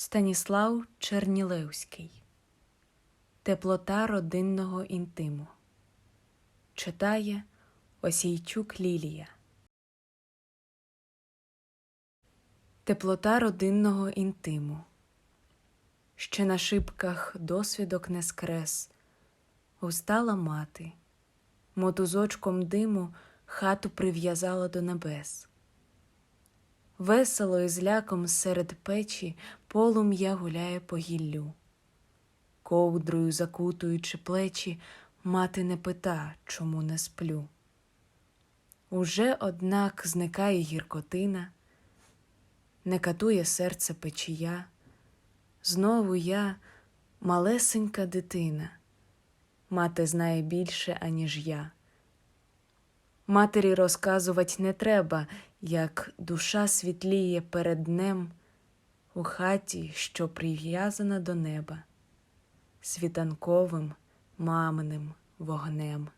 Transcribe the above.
Станіслав Чернілевський. Теплота родинного інтиму. Читає Осійчук Лілія. Теплота родинного інтиму. Ще на шибках досвідок не скрес. Устала мати, мотузочком диму хату прив'язала до небес. Весело і з ляком серед печі полум'я гуляє по гіллю. Ковдрою закутуючи плечі, мати не пита, чому не сплю. Уже, однак, зникає гіркотина, не катує серце печія. Знову я малесенька дитина, мати знає більше, аніж я. Матері розказувати не треба, як душа світліє перед днем у хаті, що прив'язана до неба, світанковим маминим вогнем.